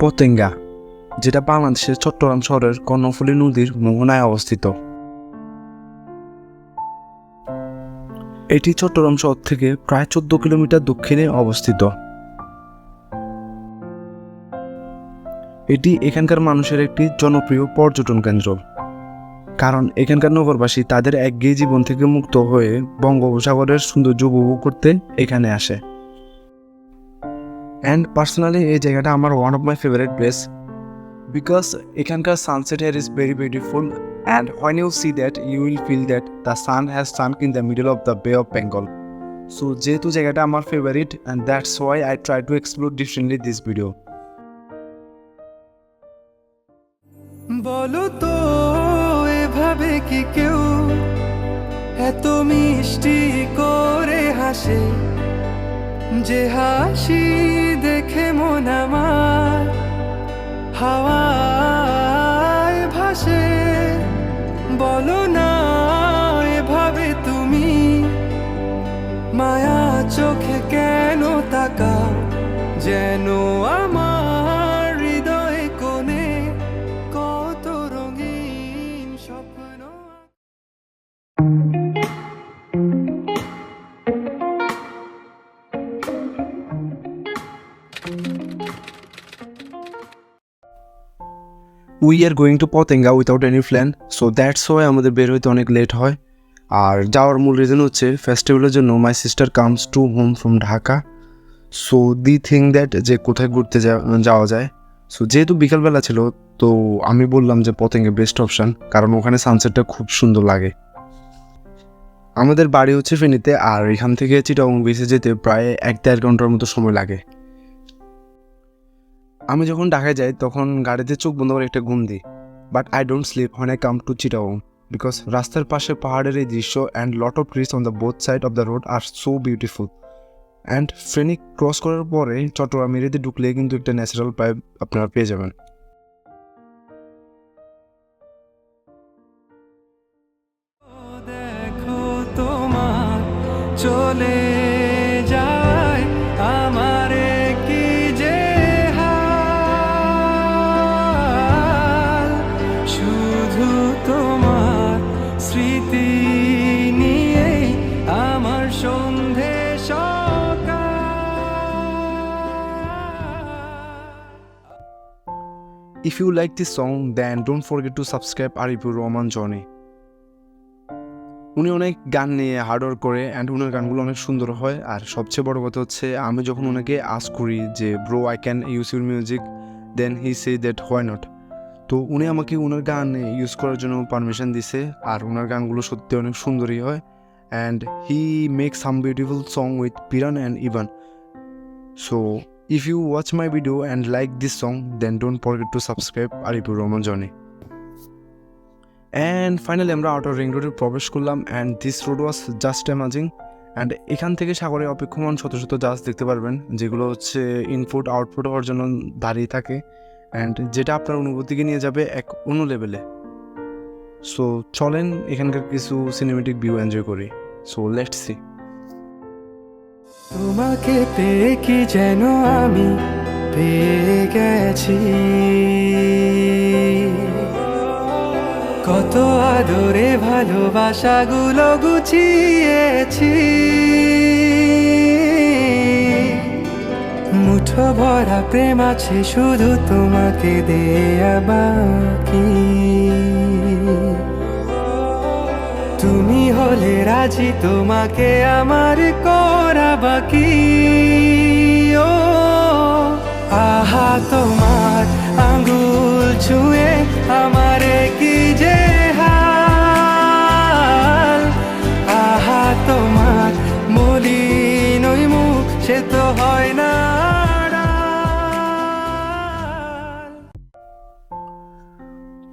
পতেঙ্গা, যেটা বাংলাদেশের চট্টগ্রাম শহরের কর্ণফুলী নদীর মোহনায় অবস্থিত। এটি চট্টগ্রাম শহর থেকে প্রায় চোদ্দ কিলোমিটার দক্ষিণে অবস্থিত। এটি এখানকার মানুষের একটি জনপ্রিয় পর্যটন কেন্দ্র। কারণ এখানকার নগরবাসী তাদের একঘেয়ে জীবন থেকে মুক্ত হয়ে বঙ্গোপসাগরের সৌন্দর্য উপভোগ করতে এখানে আসে। অ্যান্ড পার্সোনালি এই জায়গাটা আমার one of my favourite place because এখানকার sunset here is very beautiful and when you see that you will feel that the sun has sunk in the middle of the Bay of Bengal so যেহেতু জায়গাটা আমার favourite and that's why I try to explore differently this video বলো তো, এভাবে কি কেউ এত মিষ্টি করে হাসে? যে হাসি দেখে মন আমার হাওয়ায় ভাসে। বলো না তুমি মায়া চোখে কেন তাকা যেন we are going to Patenga without any plan so that's why আমাদের বের হইতে অনেক লেট হয়। আর যাওয়ার মূল রিজন হচ্ছে ফেস্টিভ্যালের জন্য my sister comes to home from Dhaka so the thing that যে কোথায় ঘুরতে যাওয়া যায়। সো যেহেতু বিকালবেলা ছিল, তো আমি বললাম যে পতেঙ্গে বেস্ট অপশান কারণ ওখানে সানসেটটা খুব সুন্দর লাগে। আমাদের বাড়ি হচ্ছে ফেনীতে আর এখান থেকে চিটাগং বিচে যেতে প্রায় এক দেড় ঘণ্টার মতো সময় লাগে। আমি যখন ঢাকায় যাই, তখন গাড়িতে চোখ বন্ধ করে একটা ঘুম দিই। But I don't sleep when I come to Chittagong because রাস্তার পাশে পাহাড়ের এই দৃশ্য and lot of trees on the both side of the road are so beautiful and scenic cross করার পরে চট্টগ্রাম এরিয়াতে ঢুকলে কিন্তু একটা ন্যাচারাল পাইপ আপনারা পেয়ে যাবেন। If you like this song then don't forget to subscribe Arifur Rahman Jony উনি অনেক গান নিয়ে হার্ডওয়ার্ক করে অ্যান্ড উনার গানগুলো অনেক সুন্দর হয়। আর সবচেয়ে বড় কথা হচ্ছে, আমি যখন ওনাকে আস করি যে bro I can use your music then he say that why not তো উনি আমাকে ওনার গান ইউজ করার জন্য পারমিশন দিছে। আর ওনার গানগুলো সত্যি অনেক সুন্দরই হয়। And he make some beautiful song with Piran and Ivan so if you watch my video and like this song then don't forget to subscribe Arifur Rahman Jony and finally আমরা outer ring রোডে প্রবেশ করলাম and this road was just amazing and এখান থেকে সাগরে অপেক্ষমান শত শত জাহাজ দেখতে পারবেন, যেগুলো হচ্ছে ইনপুট আউটপুট হওয়ার জন্য দাঁড়িয়ে থাকে অ্যান্ড যেটা আপনার অনুভূতিকে নিয়ে যাবে এক অন্য লেভেলে সো চলেন এখানকার কিছু সিনেমেটিক ভিউ এনজয় করি। সো লেটস সি তোমাকে পেয়ে কি যেন আমি পেয়ে গেছি। কত আদরে ভালোবাসাগুলো গুছিয়েছি। মুঠো ভরা প্রেম আছে, শুধু তোমাকে দেয়া বাকি। তুমি হলে রাজি, তোমাকে আমার করা বাকি। ও, আহা, তোমার আঙ্গুল ছুঁয়ে আমার কি যে হাল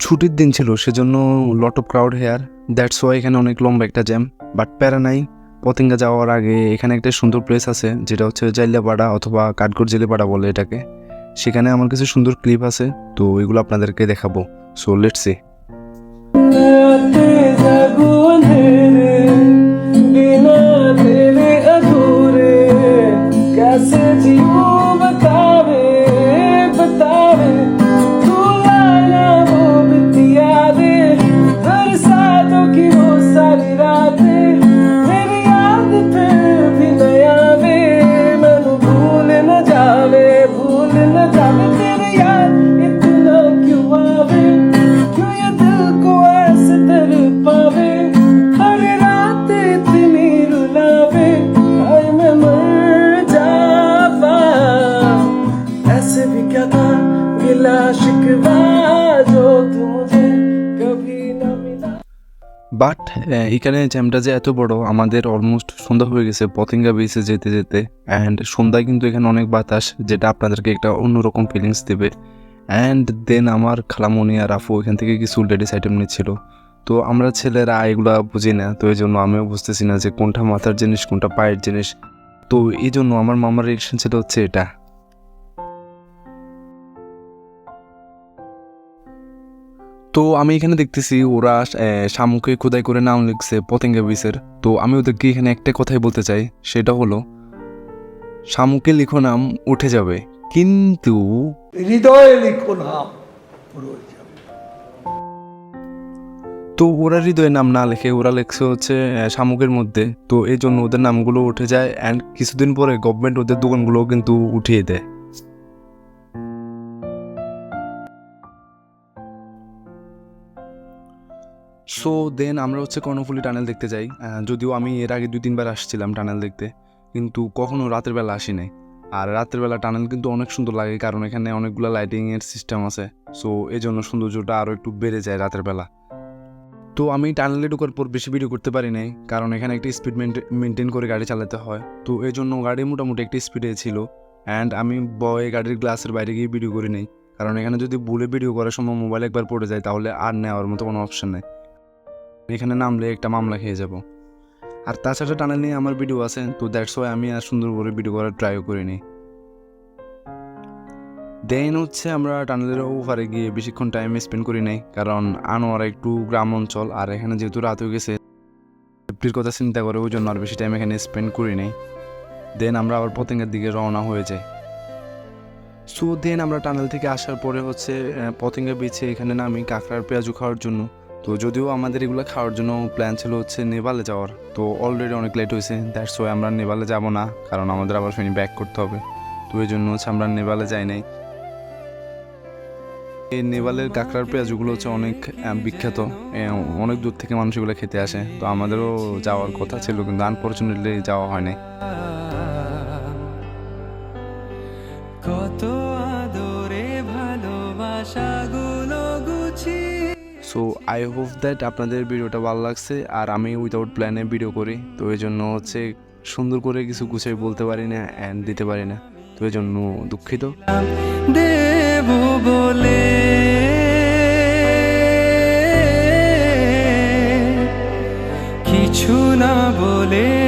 ছুটির দিন ছিল, সেজন্য lot of crowd here that's why এখানে অনেক লম্বা একটা জ্যাম বাট প্যারা নাই পতিঙ্গা যাওয়ার আগে এখানে একটা সুন্দর প্লেস আছে, যেটা হচ্ছে জাইলাপাড়া অথবা কাঠগড় জেলেপাড়া বলে এটাকে। সেখানে আমার কিছু সুন্দর ক্লিপ আছে, তো ওইগুলো আপনাদেরকে দেখাবো। সো লেটস সি বাট এখানে জ্যামটা যে এত বড়, আমাদের অলমোস্ট সন্ধ্যা হয়ে গেছে পতেঙ্গা বিচে যেতে যেতে অ্যান্ড সন্ধ্যায় কিন্তু এখানে অনেক বাতাস, যেটা আপনাদেরকে একটা অন্যরকম ফিলিংস দেবে। অ্যান্ড দেন আমার খালামণি আর আফু এখান থেকে কিছু লেডিস আইটেম নিচ্ছিল। তো আমরা ছেলেরা এগুলা বুঝি না, তো এই জন্য আমিও বুঝতেছি না যে কোনটা মাথার জিনিস, কোনটা পায়ের জিনিস। তো এই জন্য আমার মামার রিয়েকশন ছিল হচ্ছে এটা। তো আমি এখানে দেখতেছি ওরা শামুকে খোদাই করে নাম লিখছে পতেঙ্গা বিচের তো আমি ওদেরকে এখানে একটা কথাই বলতে চাই সেটা হলো শামুকে লিখো নাম উঠে যাবে। কিন্তু হৃদয়ে লিখো নাম তো ওরা হৃদয়ে নাম না লেখে ওরা লিখছে হচ্ছে শামুকের মধ্যে। তো এই জন্য ওদের নামগুলো উঠে যায় অ্যান্ড কিছুদিন পরে গভর্নমেন্ট ওদের দোকানগুলোও কিন্তু উঠিয়ে দেয়। সো দেন আমরা হচ্ছে কর্ণফুলি টানেল দেখতে যাই। যদিও আমি এর আগে দুই, তিনবার আসছিলাম টানেল দেখতে, কিন্তু কখনো রাতের বেলা আসি নাই আর রাতের বেলা টানেল কিন্তু অনেক সুন্দর লাগে, কারণ এখানে অনেকগুলো লাইটিংয়ের সিস্টেম আছে। সো এই জন্য সৌন্দর্যটা আরও একটু বেড়ে যায় রাতের বেলা। তো আমি টানেলে ঢোকার পর বেশি ভিডিও করতে পারি নাই, কারণ এখানে একটা স্পিড মেনটেন করে গাড়ি চালাতে হয়। তো এই জন্য গাড়ি মোটামুটি একটা স্পিডে ছিল। অ্যান্ড আমি বয়ে গাড়ির গ্লাসের বাইরে গিয়ে ভিডিও করি নাই। কারণ এখানে যদি ভুলে ভিডিও করার সময় মোবাইল একবার পড়ে যায়, তাহলে আর নেওয়ার মতো কোনো অপশন নেই। এখানে নামলে একটা মামলা খেয়ে যাব। আর তাছাড়া টানেল নিয়ে আমার ভিডিও আছে, তো দ্যাটস ওয়াই আমি আর সুন্দর করে ভিডিও করার ট্রাইও করিনি। দেন হচ্ছে আমরা টানেলের ওপারে গিয়ে বেশিক্ষণ টাইম স্পেন্ড করি নাই, কারণ আনোয়ারা একটু গ্রাম অঞ্চল, আর এখানে যেহেতু রাত হয়ে গেছে সেফটির কথা চিন্তা করে ওই জন্য আর বেশি টাইম এখানে স্পেন্ড করি নাই। দেন আমরা আবার পতেঙ্গের দিকে রওনা হয়ে যাই। সো দেন আমরা টানেল থেকে আসার পরে হচ্ছে পতেঙ্গা বিচে এখানে নামি কাঁকড়ার পেঁয়াজু খাওয়ার জন্য। তো যদিও আমাদের এগুলো খাওয়ার জন্য প্ল্যান ছিল হচ্ছে নেপালে যাওয়ার, তো অলরেডি অনেক লেট হয়েছে দ্যাটস ওয়াই আমরা নেপালে যাব না, কারণ আমাদের আবার ফেনি ব্যাক করতে হবে। তো এই জন্য হচ্ছে আমরা নেপালে যাই নাই। এই নেপালের কাঁকড়ার পেঁয়াজগুলো হচ্ছে অনেক বিখ্যাত। অনেক দূর থেকে মানুষ এগুলো খেতে আসে। তো আমাদেরও যাওয়ার কথা ছিল, কিন্তু আনফর্চুনেটলি যাওয়া হয় নাই। কত আই হোপ দ্যাট আপনাদের ভিডিওটা ভালো লাগছে আর আমি উইদাউট প্ল্যানে ভিডিও করি। তো এই জন্য হচ্ছে সুন্দর করে কিছু গুছিয়ে বলতে পারি না অ্যান্ড দিতে পারি না। তো এই জন্য দুঃখিত। দেব বলে কিছু না বলে